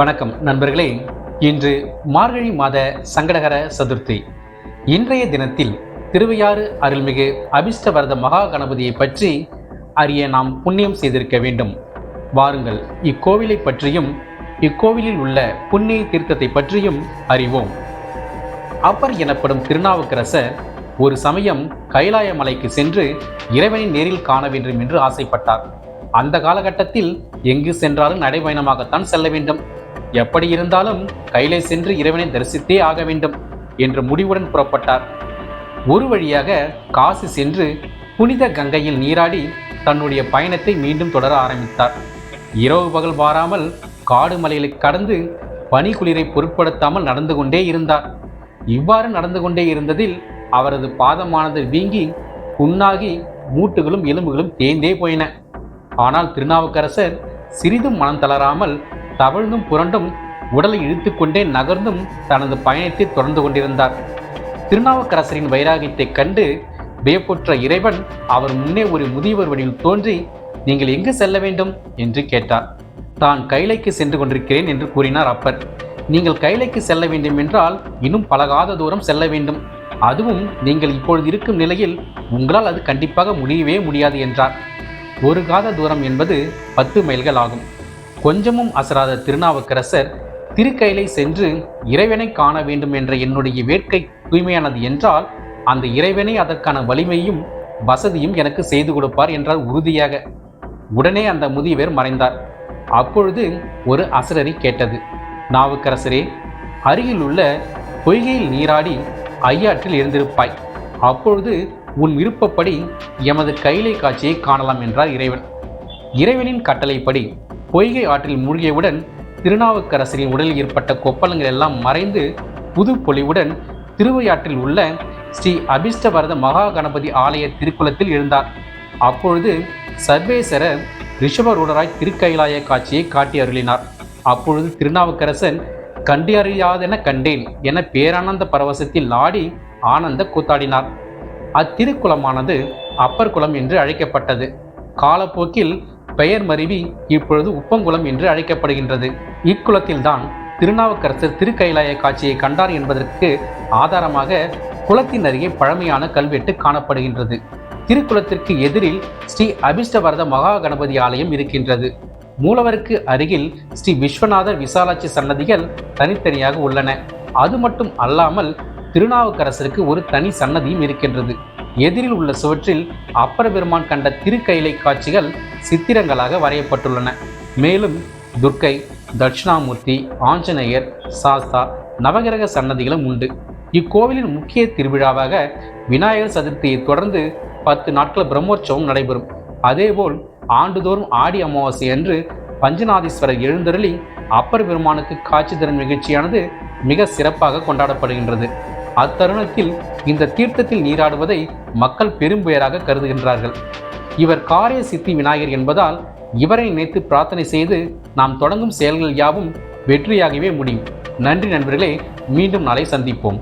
வணக்கம் நண்பர்களே. இன்று மார்கழி மாத சங்கடகர சதுர்த்தி. இன்றைய தினத்தில் திருவையாறு அருள்மிகு அபிஷ்டவரத மகா கணபதியை பற்றி அறிய நாம் புண்ணியம் செய்திருக்க வேண்டும். வாருங்கள் இக்கோவிலை பற்றியும் இக்கோவிலில் உள்ள புண்ணிய தீர்த்தத்தை பற்றியும் அறிவோம். அப்பர் எனப்படும் திருநாவுக்கரசர் ஒரு சமயம் கைலாய மலைக்கு சென்று இறைவனை நேரில் காண வேண்டும் என்று ஆசைப்பட்டார். அந்த காலகட்டத்தில் எங்கு சென்றாலும் நடைபயணமாகத்தான் செல்ல வேண்டும். எப்படி இருந்தாலும் கையிலே சென்று இறைவனை தரிசித்தே ஆக வேண்டும் என்ற முடிவுடன் புறப்பட்டார். ஒரு வழியாக காசி சென்று புனித கங்கையில் நீராடி தன்னுடைய பயணத்தை மீண்டும் தொடர ஆரம்பித்தார். இரவு பகல் வாராமல் காடு மலைகளை கடந்து பனிக்குளிரை பொருட்படுத்தாமல் நடந்து கொண்டே இருந்தார். இவ்வாறு நடந்து கொண்டே இருந்ததில் அவரது பாதமானது வீங்கி புண்ணாகி மூட்டுகளும் எலும்புகளும் தேய்ந்தே போயின. ஆனால் திருநாவுக்கரசர் சிறிதும் மனம் தளராமல் தவழ்ந்தும் புரண்டும் உடலை இழுத்துக்கொண்டே நகர்ந்தும் தனது பயணத்தை தொடர்ந்து கொண்டிருந்தார். திருநாவுக்கரசரின் வைராகியத்தைக் கண்டு வியப்புற்ற இறைவன் அவர் முன்னே ஒரு முதியவர் வடிவில் தோன்றி நீங்கள் எங்கு செல்ல வேண்டும்? என்று கேட்டார். தான் கைலைக்கு சென்று கொண்டிருக்கிறேன் என்று கூறினார் அப்பர். நீங்கள் கைலைக்கு செல்ல வேண்டும் என்றால் இன்னும் பலகாத தூரம் செல்ல வேண்டும். அதுவும் நீங்கள் இப்பொழுது இருக்கும் நிலையில் உங்களால் அது கண்டிப்பாக முடியவே முடியாது என்றார். ஒரு காத தூரம் என்பது பத்து மைல்கள் ஆகும். கொஞ்சமும் அசராத திருநாவுக்கரசர் திருக்கையிலை சென்று இறைவனை காண வேண்டும் என்ற என்னுடைய வேட்கை தூய்மையானது என்றால் அந்த இறைவனை அதற்கான வலிமையும் வசதியும் எனக்கு செய்து கொடுப்பார் என்றார் உறுதியாக. உடனே அந்த முதியவர் மறைந்தார். அப்பொழுது ஒரு அசரரி கேட்டது. நாவுக்கரசரே அருகில் உள்ள பொய்கையில் நீராடி ஐயாற்றில் இருந்திருப்பாய். அப்பொழுது உன் விருப்பப்படி எமது கைலை காட்சியை காணலாம் என்றார் இறைவன். இறைவனின் கட்டளைப்படி பொய்கை ஆற்றில் மூழ்கியவுடன் திருநாவுக்கரசரின் உடலில் ஏற்பட்ட கொப்பளங்கள் எல்லாம் மறைந்து புது பொலிவுடன் திருவையாற்றில் உள்ள ஸ்ரீ அபிஷ்டவரத மகா கணபதி ஆலய திருக்குளத்தில் எழுந்தார். அப்பொழுது சர்வேசரர் ரிஷபரூடராய் திருக்கைலாய காட்சியை காட்டி அருளினார். அப்பொழுது திருநாவுக்கரசன் கண்டியறியாதென கண்டேன் என பேரானந்த பரவசத்தில் ஆடி ஆனந்த கூத்தாடினார். அத்திருக்குளமானது அப்பர் குளம் என்று அழைக்கப்பட்டது. காலப்போக்கில் பெயர் மருவி இப்பொழுது உப்பங்குளம் என்று அழைக்கப்படுகின்றது. இக்குளத்தில்தான் திருநாவுக்கரசர் திருக்கைலாய காட்சியை கண்டார் என்பதற்கு ஆதாரமாக குளத்தின் அருகே பழமையான கல்வெட்டு காணப்படுகின்றது. திருக்குளத்திற்கு எதிரில் ஸ்ரீ அபிஷ்டவரத மகா கணபதி ஆலயம் இருக்கின்றது. மூலவருக்கு அருகில் ஸ்ரீ விஸ்வநாதர் விசாலாட்சி சன்னதிகள் தனித்தனியாக உள்ளன. அது மட்டும் அல்லாமல் திருநாவுக்கரசருக்கு ஒரு தனி சன்னதியும் இருக்கின்றது. எதிரில் உள்ள சுவற்றில் அப்பர பெருமான் கண்ட திருக்கைலை காட்சிகள் சித்திரங்களாக வரையப்பட்டுள்ளன. மேலும் துர்க்கை தட்சிணாமூர்த்தி ஆஞ்சநேயர் சாஸ்தா நவகிரக சன்னதிகளும் உண்டு. இக்கோவிலின் முக்கிய திருவிழாவாக விநாயகர் சதுர்த்தியை தொடர்ந்து பத்து நாட்கள் பிரம்மோற்சவம் நடைபெறும். அதேபோல் ஆண்டுதோறும் ஆடி அமாவாசை அன்று பஞ்சநாதீஸ்வரர் எழுந்தருளி அப்பர் பெருமானுக்கு காட்சி தரும் நிகழ்ச்சியானது மிக சிறப்பாக கொண்டாடப்படுகின்றது. அத்தருணத்தில் இந்த தீர்த்தத்தில் நீராடுவதை மக்கள் பெரும்பெயராக கருதுகின்றார்கள். இவர் காரிய சித்தி விநாயகர் என்பதால் இவரை நினைத்து பிரார்த்தனை செய்து நாம் தொடங்கும் செயல்கள் யாவும் வெற்றியாகவே முடியும். நன்றி நண்பர்களே மீண்டும் நாளை சந்திப்போம்.